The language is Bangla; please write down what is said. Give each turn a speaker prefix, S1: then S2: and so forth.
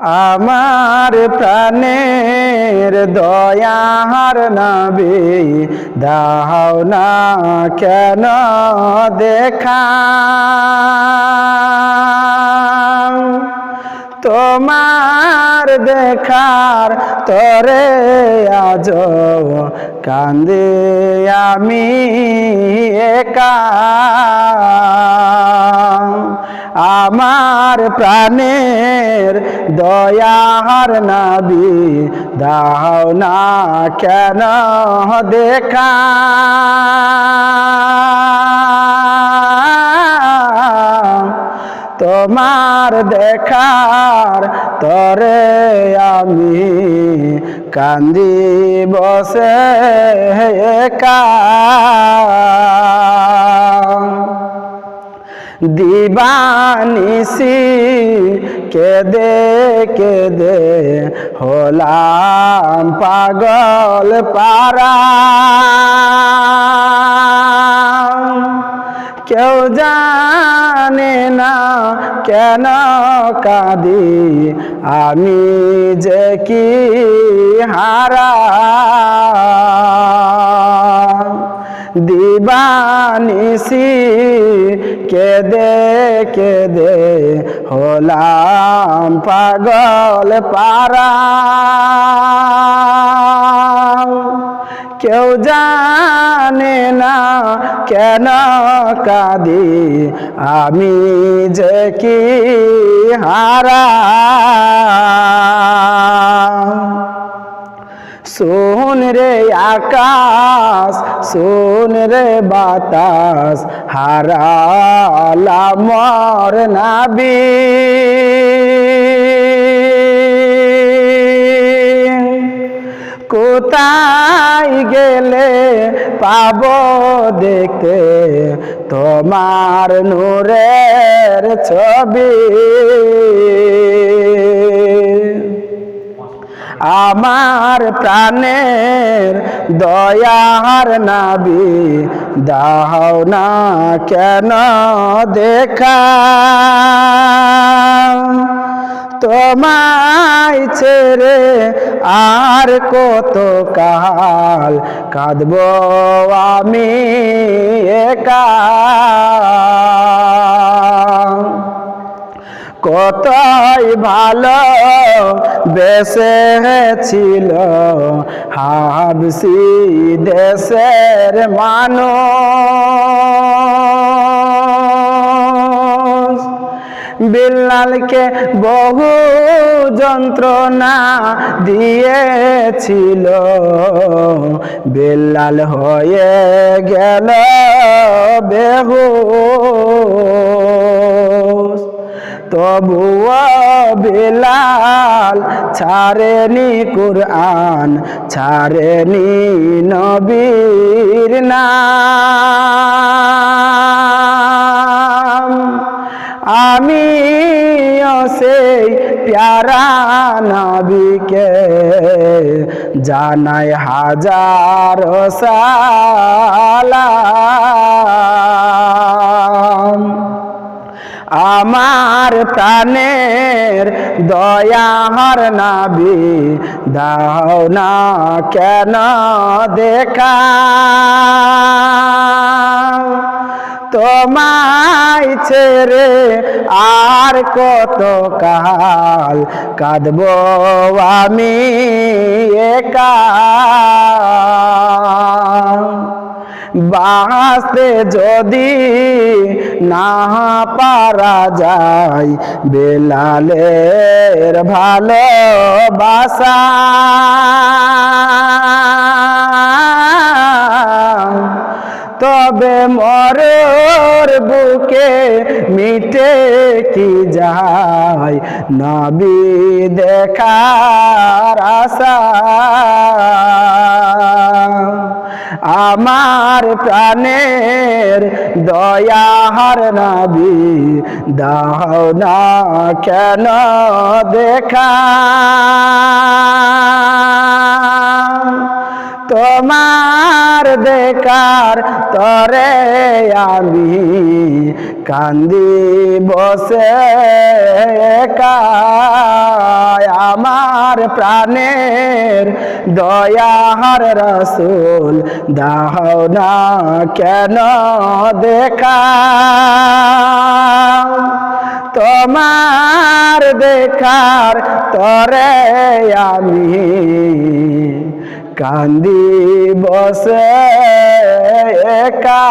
S1: আমার প্রাণের দয়ার নবী, দাও না কেন দেখা। তোমার দেখার তরে আজ কান্দে আমি একা। আমার প্রাণের দয়ার নাবি দাও না কেন দেখা? তোমার দেখার তরে আমি কান্দি বসে একা। দিবানিসি কেদে কেদে হলাম পাগল পারা কেউ জানে না কেন কাঁদি আমি যে কি হারা। দিবানিসি, কেদে কেদে হলাম পাগল পারা কেউ জানে না কেন কাঁদি, আমি যে কি হারা। রে আকাশ, শোন রে বাতাস হারালা মর নাবি। কোথায় গেলে পাব দেখতে? তোমার নূরের ছবি। আমার প্রাণের দয়ার নাবি, দাও না কেন দেখা? তোমায় ছেড়ে আর কত কাল কাঁদব আমি একা? কতই ভালো বেসে ছিল হাবসি দেশের মানুষ। বিল্লালকে বহু যন্ত্রণা দিয়েছিল, বিল্লাল হয়ে গেল বেহু তবুও বিলাল ছাড়েনি কুরআন ছাড়েনি নবীর নাম। আমি সেই প্যারা নবীকে জানাই হাজার সালাম। আমার প্রাণের দয়ার নাবি, দাও না কেন দেখা? তোমায় ছেড়ে আর কত কাল কাঁদব আমি একা? বাঁচতে যদি না পারা যায় বেলালের ভালোবাসা। তবে মরর বুকে মিটে কি যায়? নবী দেখার আশা। আমার প্রাণের দয়াহার নাবি দাও না কেন দেখা? তোমার দেখার তরে আমি কান্দি বসে আমার প্রাণের দয়াহার রসুল, দাও না কেন দেখা। তোমার দেখার তরে আমি কান্দি বসে একা।